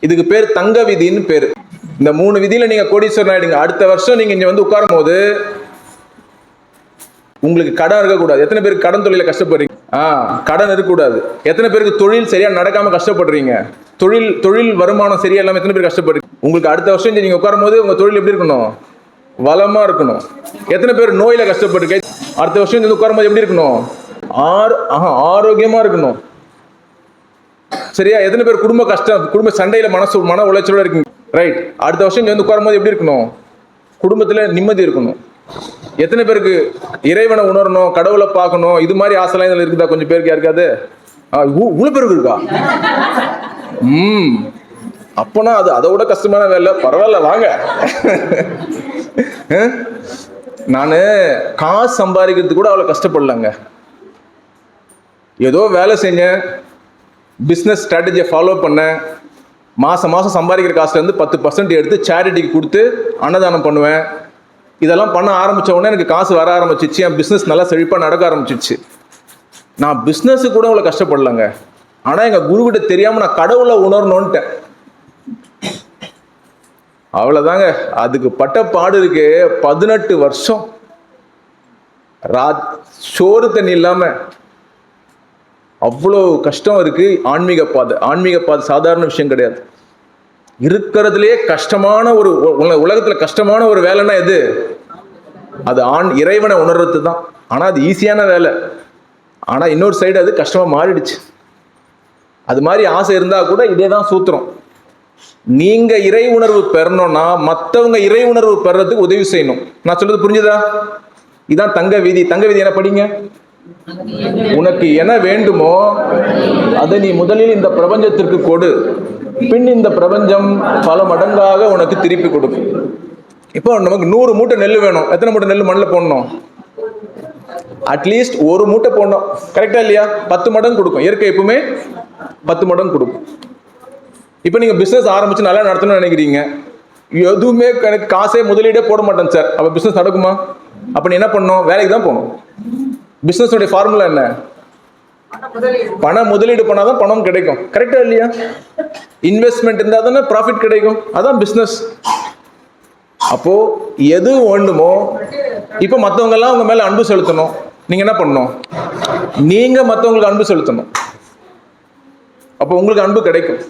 இதுக்கு பேர் தங்க விதின்னு பேர். இந்த மூணு விதியில நீங்க கோடீஸ்வரன் ஆயிடுங்க. அடுத்த வருஷம் நீங்க இங்க வந்து உட்காரும் போது உங்களுக்கு கடன் இருக்கக்கூடாது. எத்தனை பேருக்கு கடன் தொழில கஷ்டப்படுறீங்க? ஆ கடன் இருக்கக்கூடாது. எத்தனை பேருக்கு தொழில் சரியா நடக்காம கஷ்டப்படுறீங்க? தொழில் தொழில் வருமானம் சரியா இல்லாம எத்தனை பேர் கஷ்டப்படுறீங்க? உங்களுக்கு அடுத்த வருஷம் நீங்க உட்காரும் போது உங்க தொழில் எப்படி இருக்கணும்? வளமா இருக்கணும். எத்தனை பேர் நோயில கஷ்டப்பட்டு அடுத்த வருஷம் உட்காரும் போது எப்படி இருக்கணும்? ஆர் ஆஹா, ஆரோக்கியமா இருக்கணும். சரியா? எத்தனை பேர் குடும்ப கஷ்டம் குடும்ப சண்டையில மனசு மன உளைச்சலோட இருக்கீங்க? ரைட் அடுத்த வருஷம் இங்க வந்து உட்காரும்போது எப்படி இருக்கணும்? குடும்பத்துல நிம்மதி இருக்கணும். எத்தனை பேருக்கு இறைவனை உணரணும் கடவுளை பார்க்கணும் இது மாதிரி ஆசைலாம் இதில் இருக்குதா? கொஞ்சம் பேருக்கு யாருக்காது ஆ, இவ்வளவு பேருக்கு இருக்கா? ம். அப்போனா அது அதை விட கஷ்டமான வேலை. பரவாயில்ல வாங்க. நான் காசு சம்பாதிக்கிறதுக்கு கூட அவ்வளோ கஷ்டப்படலங்க. ஏதோ வேலை செஞ்சேன். பிஸ்னஸ் ஸ்ட்ராட்டஜியை ஃபாலோ பண்ணேன் மாதம் மாதம் சம்பாதிக்கிற காசுலேருந்து பத்து பர்சன்ட் எடுத்து சேரிட்டிக்கு கொடுத்து அன்னதானம் பண்ணுவேன். இதெல்லாம் பண்ண ஆரம்பிச்ச உடனே எனக்கு காசு வர ஆரம்பிச்சிச்சு. என் பிஸ்னஸ் நல்லா செழிப்பாக நடக்க ஆரம்பிச்சிச்சு. நான் பிஸ்னஸு கூட அவ்வளோ கஷ்டப்படலங்க. ஆனால் எங்கள் குருக்கிட்ட தெரியாமல் நான் கடவுளை உணரணுன்ட்டேன் அவ்வளோதாங்க அதுக்கு பட்ட பாடு இருக்கு. பதினெட்டு வருஷம். ராத் சோறு தண்ணி இல்லாமல் அவ்வளோ கஷ்டம் இருக்குது ஆன்மீக பாதை ஆன்மீக பாதை சாதாரண விஷயம் கிடையாது. இருக்கிறதுலே கஷ்டமான ஒரு உ- கஷ்டமான ஒரு வேலைன்னா எது? அது ஆண் இறைவனை உணர்றது தான். ஆனால் அது ஈஸியான வேலை. ஆனால் இன்னொரு சைடு அது கஷ்டமாக மாறிடுச்சு. அது மாதிரி ஆசை இருந்தால் கூட இதே தான் சூத்திரம். நீங்க இறை உணர்வு பெறணும்னா மற்றவங்க இறை உணர்வு பெறதுக்கு உதவி செய்யணும். நான் சொல்றது புரிஞ்சுதா? இதான் தங்க விதி. தங்க விதி என்ன படிங்க? உனக்கு என வேண்டுமோ அதை நீ முதலில் இந்த பிரபஞ்சத்திற்கு கொடு. பின் இந்த பிரபஞ்சம் பல மடங்காக உனக்கு திருப்பி கொடுக்கும். இப்போ நமக்கு நூறு மூட்டை நெல் வேணும். எத்தனை மூட்டை நெல் மண்ணில் போடணும்? அட்லீஸ்ட் ஒரு மூட்டை போடணும். கரெக்டா இல்லையா? பத்து மடங்கு கொடுக்கும். இயற்கை எப்பவுமே பத்து மடங்கு கொடுக்கும். இப்போ நீங்கள் பிஸ்னஸ் ஆரம்பிச்சு நல்லா நடத்தணும்னு நினைக்கிறீங்க. எதுவுமே எனக்கு காசே முதலீடே போட மாட்டேன் சார் அப்போ பிஸ்னஸ் நடக்குமா? அப்போ நீ என்ன பண்ணணும்? வேலைக்கு தான் போகணும். பிஸ்னஸோடைய ஃபார்முலா என்ன? பணம் முதலீடு பண்ணாதான் பணம் கிடைக்கும். கரெக்டா இல்லையா? இன்வெஸ்ட்மெண்ட் இருந்தால் தானே ப்ராஃபிட் கிடைக்கும். அதான் பிஸ்னஸ் அப்போ எது வேண்டுமோ இப்போ மற்றவங்கெல்லாம் உங்கள் உங்க மேல அன்பு செலுத்தணும். நீங்க என்ன பண்ணணும்? நீங்க மற்றவங்களுக்கு அன்பு செலுத்தணும். அப்போ உங்களுக்கு அன்பு கிடைக்கும்.